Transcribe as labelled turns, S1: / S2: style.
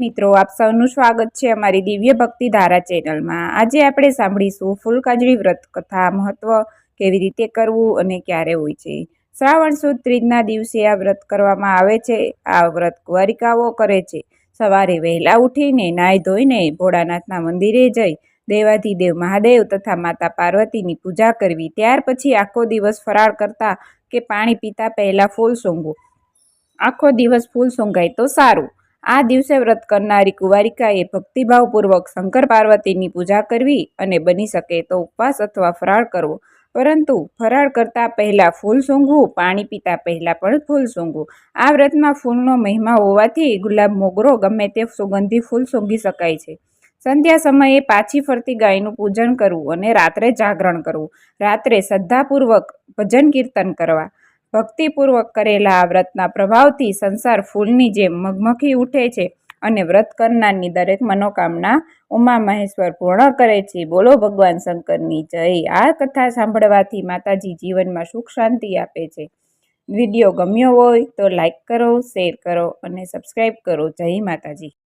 S1: મિત્રો, આપ સૌનું સ્વાગત છે અમારી દિવ્ય ભક્તિ ધારા ચેનલમાં. આજે આપણે સાંભળીશું ફૂલકાજળી વ્રત કથા. મહત્વ કેવી રીતે કરવું અને ક્યારે હોય છે? શ્રાવણ સુદ ત્રીજના દિવસે આ વ્રત કરવામાં આવે છે. આ વ્રત કુંવારિકાઓ કરે છે. સવારે વહેલા ઉઠીને નાહી ધોઈને ભોળાનાથના મંદિરે જઈ દેવાધિદેવ મહાદેવ તથા માતા પાર્વતીની પૂજા કરવી. ત્યાર પછી આખો દિવસ ફરાળ કરતા કે પાણી પીતા પહેલાં ફૂલ સૂંઘવું આખો દિવસ ફૂલ સૂંઘાય તો સારું. આ દિવસે વ્રત કરનારી કુંવારિકાએ ભક્તિભાવપૂર્વક શંકર પાર્વતીની પૂજા કરવી અને બની શકે તો ઉપવાસ અથવા ફરાળ કરવો. પરંતુ ફરાળ કરતાં પહેલાં ફૂલ સૂંઘવું, પાણી પીતા પહેલાં પણ ફૂલ સૂંઘવું. આ વ્રતમાં ફૂલનો મહિમા હોવાથી ગુલાબ મોગરો ગમે તે સુગંધી ફૂલ સૂંઘી શકાય છે. સંધ્યા સમયે પાછી ફરતી ગાયનું પૂજન કરવું અને રાત્રે જાગરણ કરવું. રાત્રે શ્રદ્ધાપૂર્વક ભજન કીર્તન કરવા. ભક્તિપૂર્વક કરેલા આ વ્રતના પ્રભાવથી સંસાર ફૂલની જેમ મગમખી ઉઠે છે અને વ્રત કરનારની દરેક મનોકામના ઉમા મહેશ્વર પૂર્ણ કરે છે. બોલો ભગવાન શંકરની જય. આ કથા સાંભળવાથી માતાજી જીવનમાં સુખ શાંતિ આપે છે. વીડિયો ગમ્યો હોય તો લાઈક કરો, શેર કરો અને સબસ્ક્રાઈબ કરો. જય માતાજી.